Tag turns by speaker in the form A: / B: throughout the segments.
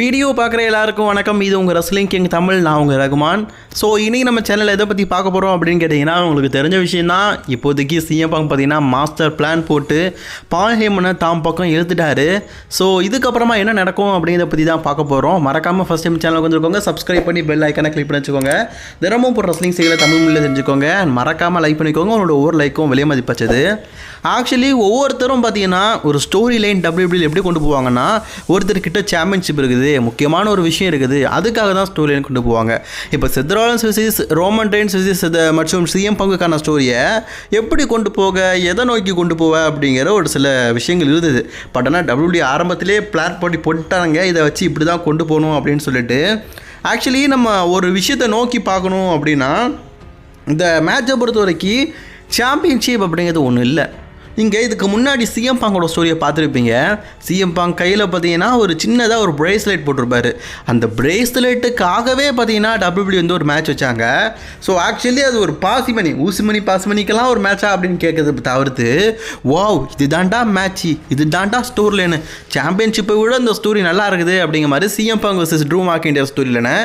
A: Video பார்க்குற எல்லாருக்கும் வணக்கம். இது உங்கள் ரஸ்லிங் கிங் தமிழ் நான் உங்கள் ரகுமான். ஸோ இன்றைக்கி நம்ம சேனலில் எதை பற்றி பார்க்க போகிறோம் அப்படின்னு கேட்டிங்கன்னா உங்களுக்கு தெரிஞ்ச விஷயம் தான் இப்போதைக்கு சிஎம் பக்கம் பார்த்தீங்கன்னா மாஸ்டர் பிளான் போட்டு பால் ஹேமனை தாம் பக்கம் இழுத்துட்டாரு. ஸோ இதுக்கப்புறமா என்ன நடக்கும் அப்படிங்கிறத பற்றி தான் பார்க்க போகிறோம் மறக்காமல் ஃபஸ்ட் டைம் சேனலுக்கு வந்துருக்கோங்க சப்ஸ்கிரைப் பண்ணி பெல் ஐக்கனை கிளிக் பண்ணி வச்சுக்கோங்க. தினமும் போகிற ரஸ்லிங் செய்கிற தமிழ் மொழியில் தெரிஞ்சுக்கோங்க. மறக்காமல் லைக் பண்ணிக்கோங்க. உங்களோட ஒவ்வொரு லைக்கும் விலை மதிப்பச்சது ஆக்சுவலி ஒவ்வொருத்தரும் பார்த்தீங்கன்னா ஒரு ஸ்டோரி லைன் டபிள்யூபிள்யூ எப்படி கொண்டு போவாங்கன்னா ஒருத்தர்கிட்ட சாம்பியன்ஷிப் இருக்குது. முக்கியமான ஒரு விஷயம் இருக்குது. அதுக்காக தான் ஸ்டோரி லைன் கொண்டு போவாங்க. இப்போ சித்ராலன்ஸ் விசிஸ் ரோமன் டைன்ஸ் விசிஸ் மற்றும் சிஎம் பங்குக்கான ஸ்டோரியை எப்படி கொண்டு போக எதை நோக்கி கொண்டு போவ அப்படிங்கிற ஒரு சில விஷயங்கள் இருந்தது. பட் ஆனால் டபிள்யூடி ஆரம்பத்திலே பிளான் போட்டி போட்டாங்க. இதை வச்சு இப்படி தான் கொண்டு போகணும் அப்படின்னு சொல்லிட்டு. ஆக்சுவலி நம்ம ஒரு விஷயத்தை நோக்கி பார்க்கணும் அப்படின்னா இந்த மேட்சை பொறுத்த வரைக்கும் சாம்பியன்ஷிப் அப்படிங்கிறது ஒன்றும் இல்லை. இங்கே இதுக்கு முன்னாடி சிஎம் பாங்கோட ஸ்டோரியை பார்த்துருப்பீங்க. சிஎம் பாங் கையில் பார்த்தீங்கன்னா ஒரு சின்னதாக ஒரு பிரேஸ்லெட் போட்டிருப்பாரு. அந்த பிரேஸ்லெட்டுக்காகவே பார்த்தீங்கன்னா டபிள்யூபிள்யூ வந்து ஒரு மேட்ச் வச்சாங்க. ஸோ ஆக்சுவலி அது ஒரு பாசிமணி ஊசிமணி பாசிமணிக்கெல்லாம் ஒரு மேட்சா அப்படின்னு கேட்கறது தவிர்த்து வாவ் இது தாண்டா மேட்ச்சு இது தாண்டா ஸ்டோர் லைனு சாம்பியன்ஷிப்பை விட இந்த ஸ்டோரி நல்லா இருக்குது. அப்படிங்கிற மாதிரி சிஎம் பாங் வர்சஸ் ட்ரூ மார்க் இண்டியா ஸ்டோரியிலன்னு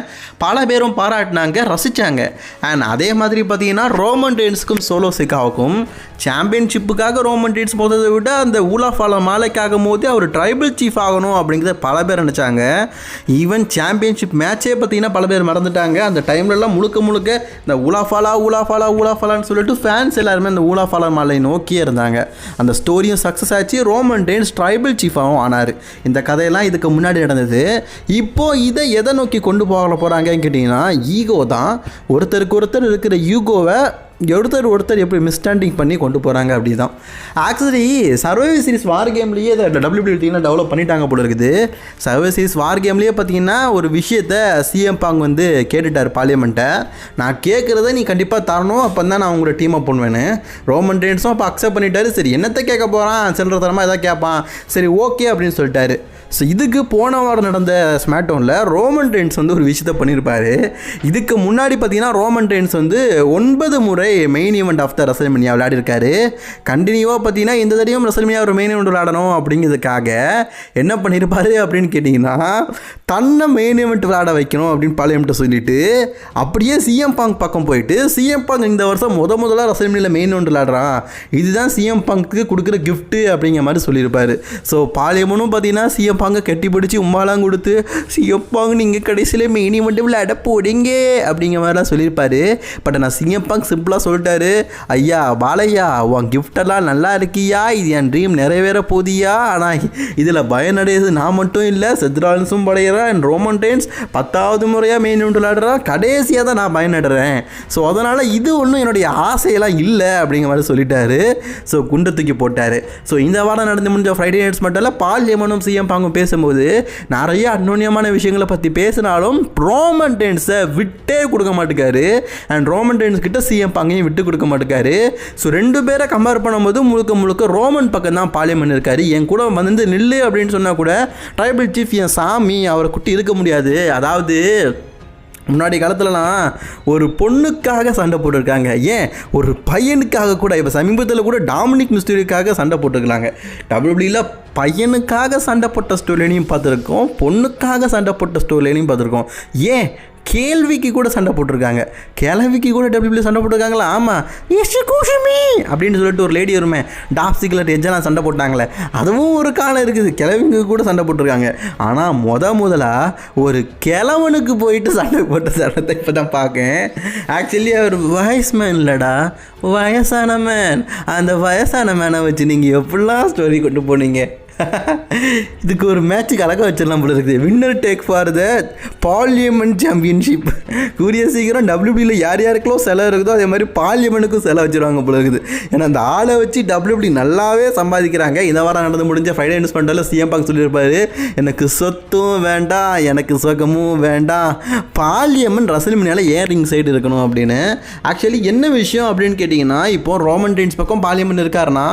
A: பல பேரும் பாராட்டினாங்க ரசித்தாங்க அண்ட் அதே மாதிரி பார்த்தீங்கன்னா ரோமன் டெயின்ஸுக்கும் சோலோ சிக்காவுக்கும் சாம்பியன்ஷிப்புக்காக ரோமன் டெயின்ஸ் போகிறத விட அந்த ஊலாஃபால மாலைக்காகும் ஆகும்போது அவர் ட்ரைபிள் சீஃப் ஆகணும் அப்படிங்கிறத பல பேர் நினச்சாங்க. ஈவன் சாம்பியன்ஷிப் மேட்சே பார்த்தீங்கன்னா பல பேர் மறந்துட்டாங்க. அந்த டைம்லலாம் முழுக்க முழுக்க இந்த ஊலாஃபாலா ஊலாஃபாலா ஊலாஃபாலான்னு சொல்லிட்டு ஃபேன்ஸ் எல்லாருமே அந்த ஊலாஃபாலா மாலை நோக்கியே இருந்தாங்க. அந்த ஸ்டோரியும் சக்ஸஸ் ஆச்சு. ரோமன் டேன்ஸ் ட்ரைபிள் சீஃபாகவும் ஆனார். இந்த கதையெல்லாம் இதுக்கு முன்னாடி நடந்தது. இப்போ இதை எதை நோக்கி கொண்டு போக போகிறாங்கன்னு கேட்டிங்கன்னா ஈகோ தான். ஒருத்தருக்கு ஒருத்தர் இருக்கிற ஈகோவை ஒருத்தர் ஒருத்தர் எப்படி மிஸ்டாண்டிங் பண்ணி கொண்டு போகிறாங்க அப்படி தான் ஆக்சுவலி சர்வைவ் சீரிஸ் வார் கேம்லேயே இதை டபிள்யூபிள்யூட்டிங்கன்னா டெவலப் பண்ணிட்டாங்க போல இருக்குது. சர்வைவ் சீரிஸ் வார் கேம்லேயே பார்த்தீங்கன்னா ஒரு விஷயத்த சிஎம் பாங் வந்து கேட்டுட்டார் பார்லிமெண்ட்டை நான் கேட்குறத நீ கண்டிப்பாக தரணும் அப்போ தான் நான் உங்களோட டீம் அப் பண்ணுவேன்னு. ரோமன் டெயின்ஸும் அப்போ அக்செப்ட் பண்ணிட்டாரு. சரி என்னத்தை கேட்க போகிறான் சென்ற தரமாக எதாவது கேட்பான். சரி ஓகே அப்படின்னு சொல்லிட்டாரு. ஸோ இதுக்கு போன வாரம் நடந்த ஸ்மாட்டோனில் ரோமன் டெயின்ஸ் வந்து ஒரு விஷயத்த பண்ணியிருப்பார் இதுக்கு முன்னாடி பார்த்தீங்கன்னா ரோமன் டெயின்ஸ் வந்து ஒன்பது முறை main event of the WrestleMania விளையாடிருக்காரு. கண்டினியூவாக பார்த்தீங்கன்னா இந்த தடையும் ரசல்மினியா ஒரு மெயின் ஈவெண்ட் விளையாடணும் அப்படிங்கிறதுக்காக என்ன பண்ணியிருப்பாரு அப்படின்னு கேட்டிங்கன்னா தன்னை மெயின் ஈவெண்ட் விளையாட வைக்கணும் அப்படின்னு பாளையம்கிட்ட சொல்லிட்டு அப்படியே சிஎம் பாங் பக்கம் போயிட்டு சிஎம் பாங் இந்த வருஷம் முத முதலாக ரசல்மினியில் மெயின் ஈவெண்ட் விளையாடுறான். இதுதான் சிஎம் பாங்க்கு கொடுக்குற கிஃப்ட்டு அப்படிங்கிற மாதிரி சொல்லியிருப்பார். ஸோ பாளையமனும் பார்த்தீங்கன்னா சிஎம் பாங்க கட்டி பிடிச்சி உமாலாம் கொடுத்து சிஎப்பாங்க நீங்கள் கடைசியில் மெயின் ஈவெண்ட் விளையாட போடுங்க அப்படிங்கிற மாதிரிலாம் சொல்லியிருப்பார். பட் நான் சிஎப்பாங் சிம்பிளாக சொல்லிட்டாரு. ஐயா பாலையா உன் கிஃப்டெல்லாம் நல்லா இருக்கியா? இது என் ட்ரீம் நிறைவேற போதியா ஆனால் இதில் பயனடையது நான் மட்டும் இல்லை செத்ரான்ஸும் படையிறான் அண்ட் ரோமன் டைன்ஸ் பத்தாவது முறையாக மெயின் ஈவெண்ட் விளையாடுறான் கடைசியாக தான் நான் பயனடுறேன். ஸோ அதனால் இது ஒன்றும் என்னுடைய ஆசையெல்லாம் இல்லை அப்படிங்கிற மாதிரி சொல்லிட்டாரு. ஸோ குண்டை தூக்கி போட்டார். ஸோ இந்த வாரம் நடந்து முடிஞ்ச ஃப்ரைடே நைட்ஸ் மட்டும் இல்லை பால் ஏமனும் சிஎம் பாங்கும் பேசும்போது நிறைய அந்யோன்யமான விஷயங்களை பற்றி பேசினாலும் ரோமன் டென்ஸை விட்டே கொடுக்க மாட்டேக்காரு அண்ட் ரோமன் டென்ஸ் கிட்ட சிஎம் அங்கேயும் விட்டு கொடுக்க மாட்டேக்காரு. ஸோ ரெண்டு பேரை கம்பேர் பண்ணும்போது முழுக்க முழுக்க ரோமன் பக்கம் தான் பாலியமன் இருக்காரு. என் கூட வந்து நில்லு அப்படின்னு சொன்னால் கூட ட்ரைபிள் சீஃப் என் சாமி அவரை குட்டி இருக்க முடியாது. அதாவது முன்னாடி காலத்துலலாம் ஒரு பொண்ணுக்காக சண்டை போட்டிருக்காங்க. ஏன்? ஒரு பையனுக்காக கூட. இப்போ சமீபத்தில் கூட டாமினிக் மிஸ்டரிக்காக சண்டை போட்டிருக்காங்க டபிள்யூபியில் பையனுக்காக சண்டை போட்ட ஸ்டோரிலையும் பார்த்துருக்கோம். பொண்ணுக்காக சண்டை போட்ட ஸ்டோரிலையும் பார்த்துருக்கோம். ஏன்? கேள்விக்கு கூட சண்டை போட்டிருக்காங்க. கிழவிக்கு கூட டபிள்யூபிள்யூ சண்டை போட்டிருக்காங்களா? ஆமாம் எஸ் கூஷமி! அப்படின்னு சொல்லிட்டு ஒரு லேடி வருமே டாப் எஜ்ஜெல்லாம் சண்டை போட்டாங்களே. அதுவும் ஒரு காலம் இருக்குது. கிழவிங்க கூட சண்டை போட்டிருக்காங்க. ஆனால் முத முதலாக ஒரு கிழவனுக்கு போயிட்டு சண்டை போட்ட சண்டத்தை இப்போ தான் பார்க்கேன் ஆக்சுவலி அவர் வயசு மேன் இல்லைடா. வயசான மேன் அந்த வயசான மேனை வச்சு நீங்கள் எப்படிலாம் ஸ்டோரி கொண்டு போனீங்க? இதுக்கு ஒரு மேட்சுக்கு அழகாக வச்சிடலாம் போல இருக்குது. Winner take for the parliament championship கூடிய சீக்கிரம் டபிள்யூபியில் யார் யாருக்கெல்லாம் செலவு இருக்குதோ அதே மாதிரி பார்லியமெண்ட்டுக்கும் செலவு வச்சிருவாங்க போல இருக்குது. ஏன்னா அந்த ஆளை வச்சு டபிள்யூபி நல்லாவே சம்பாதிக்கிறாங்க. இந்த வாரம் நடந்து முடிஞ்ச ஃப்ரைடே நியூஸ் பண்ணிட்டால சிஎம் பாக் சொல்லியிருப்பாரு. எனக்கு சொத்தும் வேண்டாம் எனக்கு சுகமும் வேண்டாம். பார்லியமெண்ட் ரசல்மினியால் ஏன் ரிங் சைடு இருக்கணும் அப்படின்னு? ஆக்சுவலி என்ன விஷயம் அப்படின்னு கேட்டிங்கன்னா இப்போ ரோமன் டெயின்ஸ் பக்கம் பார்லியமெண்ட் இருக்காருன்னா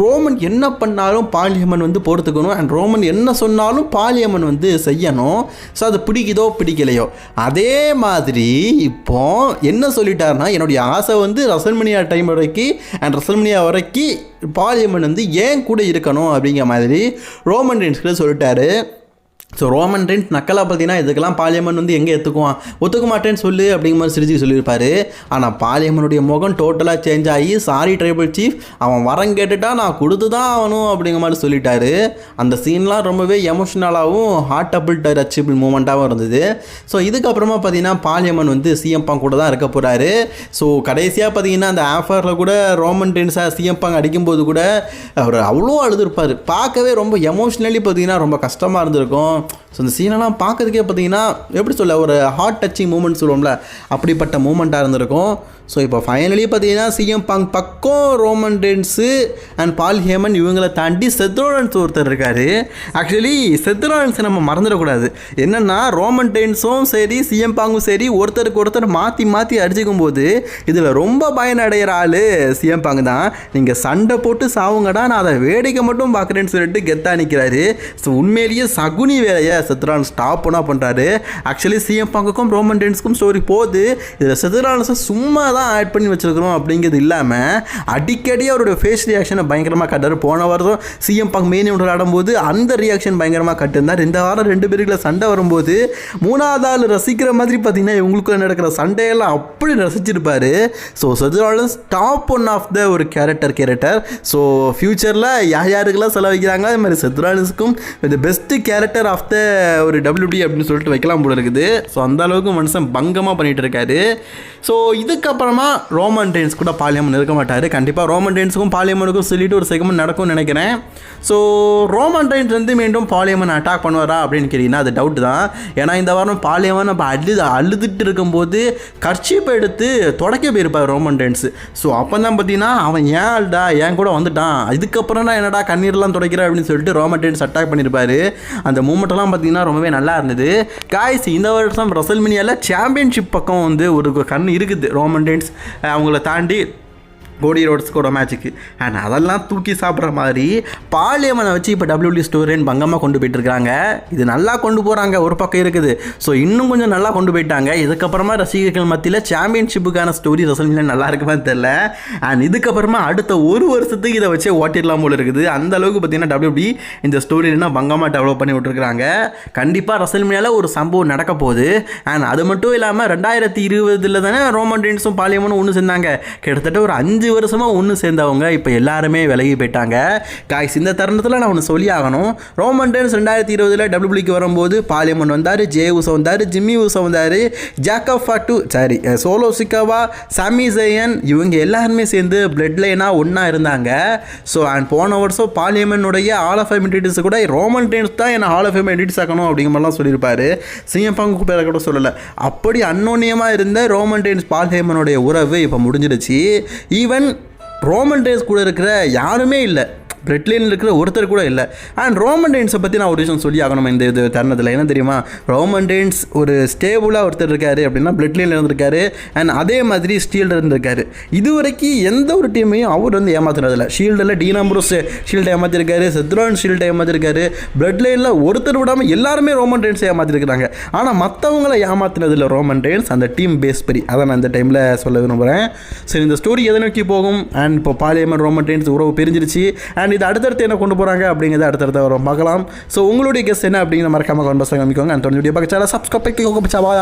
A: ரோமன் என்ன பண்ணாலும் பார்லியமெண்ட் வந்து பொறுத்துக்கணும் அண்ட் ரோமன் என்ன சொன்னாலும் பாலியம்மன் வந்து செய்யணும். ஸோ அது பிடிக்குதோ பிடிக்கலையோ. அதே மாதிரி இப்போ என்ன சொல்லிட்டாருன்னா என்னுடைய ஆசை வந்து ரசல்மனியா டைம் வரைக்கும் அண்ட் ரசல்மனியா வரைக்கும் பாலியம்மன் வந்து ஏன் கூட இருக்கணும் அப்படிங்கிற மாதிரி ரோமன் ரெயின்ஸ்கிட்ட சொல்லிட்டாரு. ஸோ ரோமன் ரெண்ட் நக்கலாக பார்த்தீங்கன்னா இதுக்கெல்லாம் பாலியமன் வந்து எங்கே ஏற்றுக்குவான் ஒத்துக்க மாட்டேன்னு சொல்லு அப்படிங்கிற மாதிரி சிரிச்சு சொல்லியிருப்பாரு. ஆனால் பாலியமனுடைய முகம் டோட்டலாக சேஞ்ச் ஆகி சாரி ட்ரைபிள் சீஃப் அவன் வரம் கேட்டுட்டா நான் கொடுத்து தான் ஆகணும் அப்படிங்கிற மாதிரி சொல்லிட்டாரு. அந்த சீன்லாம் ரொம்பவே எமோஷ்னலாகவும் ஹார்ட் டபுள் டச்சபிள் மூமெண்ட்டாகவும் இருந்தது. ஸோ இதுக்கப்புறமா பார்த்தீங்கன்னா பாலியமன் வந்து சிஎம் பாங் கூட தான் இருக்க போகிறாரு ஸோ கடைசியாக பார்த்தீங்கன்னா அந்த ஆஃபரில் கூட ரோமன் டென்ஸாக சிஎம் பாங் அடிக்கும்போது கூட அவர் அவ்வளோ அழுதுருப்பார். பார்க்கவே ரொம்ப எமோஷ்னலி பார்த்தீங்கன்னா ரொம்ப கஷ்டமாக இருந்திருக்கும். ஸோ இந்த சீனெல்லாம் பார்க்கறதுக்கே பார்த்தீங்கன்னா எப்படி சொல்ல ஒரு ஹார்ட் டச்சிங் மூமெண்ட் சொல்லுவோம்ல அப்படிப்பட்ட மூமெண்ட்டாக இருந்திருக்கும். ஸோ இப்போ ஃபைனலி பார்த்தீங்கன்னா சிஎம் பாங் பக்கம் Roman Reigns and Paul Heyman இவங்களை தாண்டி செத்ரோலன்ஸ் ஒருத்தர் இருக்கார். ஆக்சுவலி செத்ரோலன்ஸை நம்ம மறந்துடக்கூடாது. என்னென்னா ரோமன் டென்ஸும் சரி சிஎம் பாங்கும் சரி ஒருத்தருக்கு ஒருத்தர் மாற்றி மாற்றி அடிச்சுக்கும் போது இதில் ரொம்ப பயனடைகிற ஆள் சிஎம் பாங் தான். நீங்கள் சண்டை போட்டு சாவுங்கடா நான் அதை வேடிக்கை மட்டும் பார்க்குறேன்னு சொல்லிட்டு கெத்தா நிற்கிறாரு ஸோ உண்மையிலேயே சகுனி வேலையை செத்ரான் ஸ்டாப்னா பண்ணுறாரு ஆக்சுவலி சிஎம் பங்குக்கும் ரோமன் டென்ஸ்க்கும் ஸ்டோரி போகுது. இதில் செத்ரான்ஸை சும்மா தான் ஆட் பண்ணி வச்சிருக்கிறோம் அப்படிங்கிறது இல்லாமல் அடிக்கடி அவருடைய ஃபேஸ் ரியாக்ஷனை பயங்கரமாக கட்டாரு போன வாரம் சிஎம் பங்க் மெயின் ஒன்று ஆடும்போது அந்த ரியாக்ஷன் பயங்கரமாக கட்டிருந்தார் இந்த வாரம் ரெண்டு பேருக்குள்ள சண்டை வரும்போது மூணாவது ஆள் ரசிக்கிற மாதிரி பார்த்தீங்கன்னா இவங்களுக்குள்ள நடக்கிற சண்டையெல்லாம் அப்படி ரசிச்சிருப்பாரு. So Seth Rollins top one of the ஒரு கேரக்டர் கேரக்டர் ஸோ ஃப்யூச்சரில் யார் யாருக்கெல்லாம் செலவழிக்கிறாங்க அது மாதிரி செத்ரானிஸ்க்கும் the best character of the ஒரு டபிள்யூடி அப்படின்னு சொல்லிட்டு வைக்கலாம் போல இருக்குது. ஸோ அந்த அளவுக்கு மனுஷன் பங்கமாக பண்ணிட்டு இருக்காரு. ஸோ இதுக்கப்புறமா ரோமன் டென்ஸ் கூட பாலியம்மன் இருக்க மாட்டார். கண்டிப்பாக ரோமன் டென்ஸுக்கும் பாலியம்மனுக்கும் சொல்லிட்டு ஒரு செகமெண்ட் நடக்கும்னு நினைக்கிறேன். ஸோ ரோமன் டென்ஸ் வந்து மீண்டும் பாலியம்மன் அட்டாக் பண்ணுவாரா அப்படின்னு கேட்டிங்கன்னா அது டவுட் தான். ஏன்னா இந்த வாரம் பாலியம்மன் அப்போ அழுது அழுதுட்டு இருக்கும்போது கர்ச்சிப்பை எடுத்து தொடக்க போயிருப்பார் ரோமன் டென்ஸ் ஸோ அப்போ தான் பார்த்தீங்கன்னா அவன் ஏன் ஆள்டா என் கூட வந்துட்டான்? இதுக்கப்புறம் தான் என்னடா கண்ணீர்லாம் துடைக்கிறேன் அப்படின்னு சொல்லிட்டு ரோமன் டென்ஸ் அட்டாக் பண்ணியிருப்பார் அந்த மட்டும்லாம் பார்த்தீங்கன்னா ரொம்பவே நல்லா இருந்தது. காய்ஸ் இந்த வருஷம் ரசல்மினியாவில் சாம்பியன்ஷிப் பக்கம் வந்து ஒரு கண் இருக்குது. ரோமன் டென்ஸ் அவங்கள தாண்டி கோடி ரோட்ஸ்க்கு ஒரு மேட்ச்சுக்கு அண்ட் அதெல்லாம் தூக்கி சாப்பிட்ற மாதிரி பாலியம்மனை வச்சு இப்போ டபிள்யூடி ஸ்டோரின்னு பங்கமாக கொண்டு போயிட்டுருக்காங்க இது நல்லா கொண்டு போகிறாங்க ஒரு பக்கம் இருக்குது. ஸோ இன்னும் கொஞ்சம் நல்லா கொண்டு போயிட்டாங்க. இதுக்கப்புறமா ரசிகர்கள் மத்தியில் சாம்பியன்ஷிப்புக்கான ஸ்டோரி ரசல்மியில் நல்லா இருக்குமே தெரில அண்ட் இதுக்கப்புறமா அடுத்த ஒரு வருஷத்துக்கு இதை வச்சு ஓட்டிடலாம் போல இருக்குது. அந்த அளவுக்கு பார்த்தீங்கன்னா டபிள்யூடி இந்த ஸ்டோரினா பங்கமாக டெவலப் பண்ணி விட்டுருக்காங்க கண்டிப்பாக ரசல்மியாவில் ஒரு சம்பவம் நடக்க போகுது. அண்ட் அது மட்டும் இல்லாமல் ரெண்டாயிரத்தி இருபதில் தானே ரோமன் டென்ஸும் பாலியமனும் ஒன்று சேர்ந்தாங்க. கிட்டத்தட்ட ஒரு அஞ்சு வருஷமாக ஒன்று சேர்ந்தவங்க. இப்போ எல்லாருமே விலகி போயிட்டாங்க. காய்ஸ் இந்த தருணத்தில் நான் ஒன்று சொல்லி ஆகணும். ரோமன் டென்ஸ் ரெண்டாயிரத்தி இருபதில் டபிள்யூபிளிக்கு வரும்போது பாலியமன் வந்தார் ஜே உசோ வந்தார் ஜிம்மி உசோ வந்தார் ஜாக்கப் ஃபாட்டு சாரி சோலோ சிக்காவா சாமி ஜெயன் இவங்க எல்லாருமே சேர்ந்து பிளட் லைனாக ஒன்றா இருந்தாங்க. ஸோ அண்ட் போன வருஷம் பாலியமனுடைய ஆல் ஆஃப் ஃபேம் என்டிட்டிஸ் கூட ரோமன் டென்ஸ் தான் என்ன ஆல் ஆஃப் ஃபேம் என்டிட்டிஸ் ஆக்கணும் அப்படிங்கிற மாதிரிலாம் சொல்லியிருப்பாரு. சிஎம் பங்கு பேரை கூட சொல்லலை. அப்படி அன்னோன்யமாக இருந்த ரோமன் டென்ஸ் பால்ஹேமனுடைய உறவு இப்போ முடிஞ்சிடுச்சு. ஈவன் ரோமன் டேஸ் கூட இருக்கிற யாருமே இல்லை. பிரெட் இருக்கிற ஒருத்தர் கூட இல்லை. அண்ட் ரோமன் டெயின்ஸை பற்றி நான் ஒரு விஷயம் சொல்லி ஆகணும் இந்த இது தருணத்தில்? என்ன தெரியுமா? ரோமன் டெயின்ஸ் ஒரு ஸ்டேபிளாக ஒருத்தர் இருக்காரு அப்படின்னா பிளட் இருந்திருக்காரு. அண்ட் அதே மாதிரி ஸ்டீல்டர் இருந்திருக்காரு. இது வரைக்கும் எந்த ஒரு டீமையும் அவர் வந்து ஏமாத்துறதில்ல ஷீல்டில் டீனாம்பரோஸ் ஷீல்டை ஏமாத்திருக்காரு. செத்ரான் ஷீல்டை ஏமாத்திருக்காரு. பிளட் லைனில் ஒருத்தர் விடாமல் எல்லாருமே ரோமன் டெயின்ஸை ஏமாத்திருக்கிறாங்க. ஆனால் மற்றவங்கள ஏமாத்தினதில்ல ரோமன் டெயின்ஸ் அந்த டீம் பேஸ் பரி அதை நான் இந்த டைமில் சொல்ல விரும்புகிறேன் சரி இந்த ஸ்டோரி எதை நோக்கி போகும்? அண்ட் இப்போ பாலியமன் ரோமன் டெயின்ஸ் உறவு பிரிஞ்சிருச்சு. அண்ட் இது அடுத்தடுத்து என்ன கொண்டு போகிறாங்க அப்படிங்கிறது அடுத்தடுத்த வரும். பார்க்கலாம். ஸோ உங்களுடைய கெஸ்ட் என்ன அப்படிங்கிற மறக்காம கமெண்ட் பசங்க காமிக்கோங்க. அண்ட் வீடியோ பார்க்க சேனல் சப்ஸ்கிரைப் பண்ணிக்கோங்க பச்சாவா